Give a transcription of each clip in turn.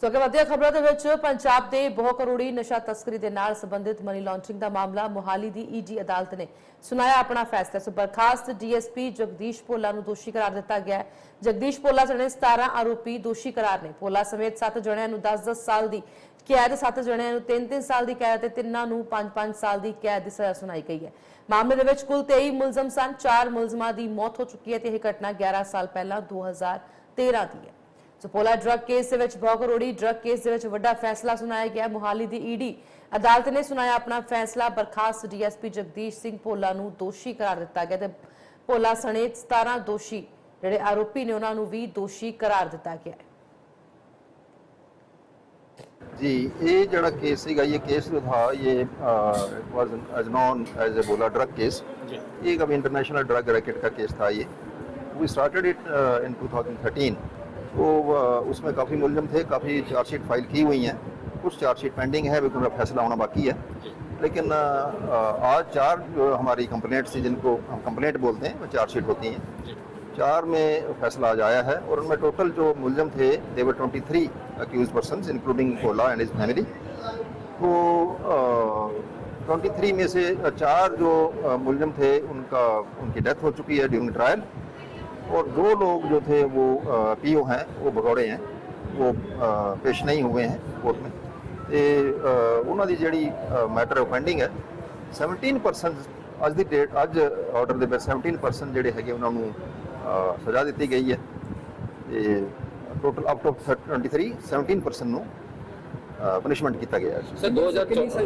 ਸੋ ਅੱਗੇ ਵਧੀਆ ਖਬਰਾਂ ਦੇ ਵਿੱਚ ਪੰਜਾਬ ਦੇ ਬਹੁ ਕਰੋੜੀ ਨਸ਼ਾ ਤਸਕਰੀ ਦੇ ਨਾਲ ਸੰਬੰਧਿਤ ਮਨੀ ਲਾਂਡਰਿੰਗ ਦਾ ਮਾਮਲਾ ਮੁਹਾਲੀ ਦੀ ਈਡੀ ਅਦਾਲਤ ਨੇ ਸੁਣਾਇਆ ਆਪਣਾ ਫੈਸਲਾ। ਸੋ ਬਰਖਾਸਤ ਡੀਐਸਪੀ ਜਗਦੀਸ਼ ਭੋਲਾ ਨੂੰ ਦੋਸ਼ੀ ਕਰਾਰ ਦਿੱਤਾ ਗਿਆ ਜਗਦੀਸ਼ ਭੋਲਾ ਸਣੇ 17 ਆਰੋਪੀ ਦੋਸ਼ੀ ਕਰਾਰ ਨੇ। ਭੋਲਾ ਸਮੇਤ 7 ਜਣਿਆਂ ਨੂੰ 10-10 ਸਾਲ ਦੀ ਕੈਦ 7 ਜਣਿਆਂ ਨੂੰ 3-3 ਸਾਲ ਦੀ ਕੈਦ ਤੇ ਤਿੰਨਾਂ ਨੂੰ 5-5 ਸਾਲ ਦੀ ਕੈਦ ਦੀ ਸਜ਼ਾ ਸੁਣਾਈ ਗਈ ਹੈ। ਮਾਮਲੇ ਦੇ ਵਿੱਚ ਕੁੱਲ 23 ਮੁਲਜ਼ਮ ਸਨ 4 ਮੁਲਜ਼ਮਾਂ ਦੀ ਮੌਤ ਹੋ ਚੁੱਕੀ ਹੈ ਤੇ ਇਹ ਘਟਨਾ 11 ਸਾਲ ਪਹਿਲਾਂ 2013 ਦੀ ਹੈ। ਸਪੋਲਾ ਡਰੱਗ ਕੇਸ ਦੇ ਵਿੱਚ ਬੌਗਰੋੜੀ ਡਰੱਗ ਕੇਸ ਦੇ ਵਿੱਚ ਵੱਡਾ ਫੈਸਲਾ ਸੁਣਾਇਆ ਗਿਆ ਮੁਹਾਲੀ ਦੀ ਈਡੀ ਅਦਾਲਤ ਨੇ ਸੁਣਾਇਆ ਆਪਣਾ ਫੈਸਲਾ। ਬਰਖਾਸਤ ਡੀਐਸਪੀ ਜਗਦੀਸ਼ ਸਿੰਘ ਭੋਲਾ ਨੂੰ ਦੋਸ਼ੀ ਕਰਾਰ ਦਿੱਤਾ ਗਿਆ ਤੇ ਭੋਲਾ ਸਣੇ 17 ਦੋਸ਼ੀ ਜਿਹੜੇ ਆਰੋਪੀ ਨੇ ਉਹਨਾਂ ਨੂੰ ਵੀ ਦੋਸ਼ੀ ਕਰਾਰ ਦਿੱਤਾ ਗਿਆ ਜੀ ਇਹ ਜਿਹੜਾ ਕੇਸ ਸੀਗਾ ਇਹ ਕੇਸ ਜੋ ਥਾ ਇਹ was as known as a Bhola drug case ਇਹ ਇੱਕ ਇੰਟਰਨੈਸ਼ਨਲ ਡਰਗ ਰੈਕੇਟ ਦਾ ਕੇਸ ਥਾ ਇਹ। We started it uh, in 2013 तो उसमें काफ़ी मुलजम थे काफ़ी चार्जशीट फ़ाइल की हुई हैं। कुछ चार्जशीट पेंडिंग है बिल्कुल उनका फैसला होना बाकी है। लेकिन आज चार जो हमारी कंप्लेंट्स थी जिनको हम कंप्लेंट बोलते हैं वो चार्जशीट होती हैं। चार में फैसला आज आया है और उनमें टोटल जो मुलजम थे there were twenty three accused person including Cola and his family तो ट्वेंटी थ्री में से चार जो मुलजम थे उनका उनकी डेथ हो चुकी है ड्यूरिंग ट्रायल और दो लोग जो थे वो पीओ हैं वो भगौड़े हैं वो अ, पेश नहीं हुए हैं कोर्ट में ਤੇ ਅ, ਉਹਨਾਂ ਦੀ ਜਿਹੜੀ ਮੈਟਰ ਪੈਂਡਿੰਗ ਹੈ 17% ਅੱਜ ਦੀ ਡੇਟ ਅੱਜ ਆਰਡਰ ਦੇ ਵਿੱਚ 17% ਜਿਹੜੇ ਹੈਗੇ ਉਹਨਾਂ ਨੂੰ ਅ, ਸਜ਼ਾ ਦਿੱਤੀ ਗਈ ਹੈ ਤੇ ਟੋਟਲ ਅਪ ਟੂ 23 17% ਨੂੰ ਪਨਿਸ਼ਮੈਂਟ ਕੀਤਾ ਗਿਆ ਹੈ ਸਰ 2014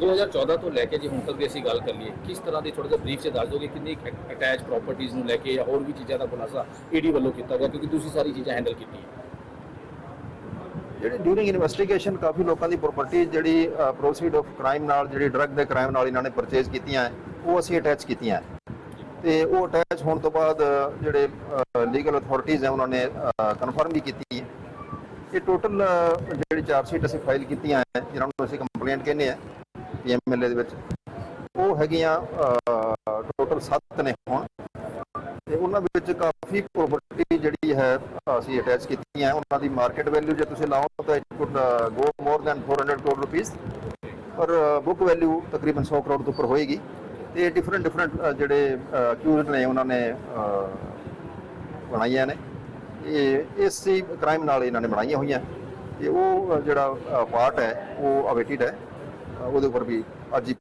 2014 ਤੋਂ ਲੈ ਕੇ ਜੇ ਹੁਣ ਤੱਕ ਦੀ ਅਸੀਂ ਗੱਲ ਕਰ ਲਈਏ ਕਿਸ ਤਰ੍ਹਾਂ ਦੀ ਥੋੜਾ ਜਿਹਾ ਬਰੀਫ ਚ ਦੱਸ ਦੋਗੇ ਕਿੰਨੀ ਅਟੈਚ ਪ੍ਰਾਪਰਟੀਆਂ ਨੂੰ ਲੈ ਕੇ ਜਾਂ ਹੋਰ ਵੀ ਚੀਜ਼ਾਂ ਦਾ ਖੁਲਾਸਾ ਈਡੀ ਵੱਲੋਂ ਕੀਤਾ ਗਿਆ ਕਿਉਂਕਿ ਤੁਸੀਂ ਸਾਰੀ ਚੀਜ਼ਾਂ ਹੈਂਡਲ ਕੀਤੀਆਂ। ਜਿਹੜੀ ਡਿਊਰਿੰਗ ਇਨਵੈਸਟੀਗੇਸ਼ਨ ਕਾਫੀ ਲੋਕਾਂ ਦੀ ਪ੍ਰਾਪਰਟੀ ਜਿਹੜੀ ਪ੍ਰੋਸੀਡ ਆਫ ਕ੍ਰਾਈਮ ਨਾਲ ਜਿਹੜੀ ਡਰੱਗ ਦੇ ਕ੍ਰਾਈਮ ਨਾਲ ਇਹਨਾਂ ਨੇ ਪਰਚੇਜ਼ ਕੀਤੀਆਂ ਹੈ, ਉਹ ਅਸੀਂ ਅਟੈਚ ਕੀਤੀਆਂ। ਤੇ ਉਹ ਅਟੈਚ ਹੋਣ ਤੋਂ ਬਾਅਦ ਜਿਹੜੇ ਲੀਗਲ ਅਥਾਰਟੀਆਂ ਹੈ ਉਹਨਾਂ ਨੇ ਕਨਫਰਮ ਵੀ ਕੀਤੀ ਹੈ। ਇਹ ਟੋਟਲ ਜਿਹੜੀ ਚਾਰਜ ਸ਼ੀਟ ਅਸੀਂ ਫਾਈਲ ਕੀਤੀਆਂ ਹੈ ਜਿਨ੍ਹਾਂ ਨੂੰ ਅਸੀਂ ਕੰਪਲੇਂਟ ਕਹਿੰਦੇ ਆ ਪੀਐਮਐਲਏ ਦੇ ਵਿੱਚ, ਉਹ ਹੈਗੀਆਂ ਟੋਟਲ 7 ਨੇ ਹੁਣ। ਤੇ ਉਹਨਾਂ ਵਿੱਚ ਕਾਫੀ ਪ੍ਰਾਪਰਟੀ ਜਿਹੜੀ ਹੈ, ਅਸੀਂ ਅਟੈਚ ਕੀਤੀ ਹੈ। ਉਹਨਾਂ ਦੀ ਮਾਰਕੀਟ ਵੈਲਿਊ ਜੇ ਤੁਸੀਂ ਲਾਓ ਤਾਂ it could go more than 400 crore rupees ਪਰ ਬੁੱਕ ਵੈਲਿਊ ਤਕਰੀਬਨ 100 ਕਰੋੜ ਤੋਂ ਉੱਪਰ ਹੋਏਗੀ। ਤੇ ਡਿਫਰੈਂਟ ਡਿਫਰੈਂਟ ਜਿਹੜੇ ਅਕਿਊਜ਼ਡ ਨੇ, ਉਹਨਾਂ ਨੇ ਬਣਾਈਆਂ ਨੇ। ਇਹ, ਇਸੇ ਕ੍ਰਾਈਮ ਨਾਲ ਇਹਨਾਂ ਨੇ ਬਣਾਈਆਂ ਹੋਈਆਂ। ਤੇ ਉਹ ਜਿਹੜਾ ਪਾਰਟ ਹੈ, ਉਹ ਅਵੇਟਿਡ ਹੈ। ਉਹਦੇ ਉੱਪਰ ਵੀ ਅੱਜ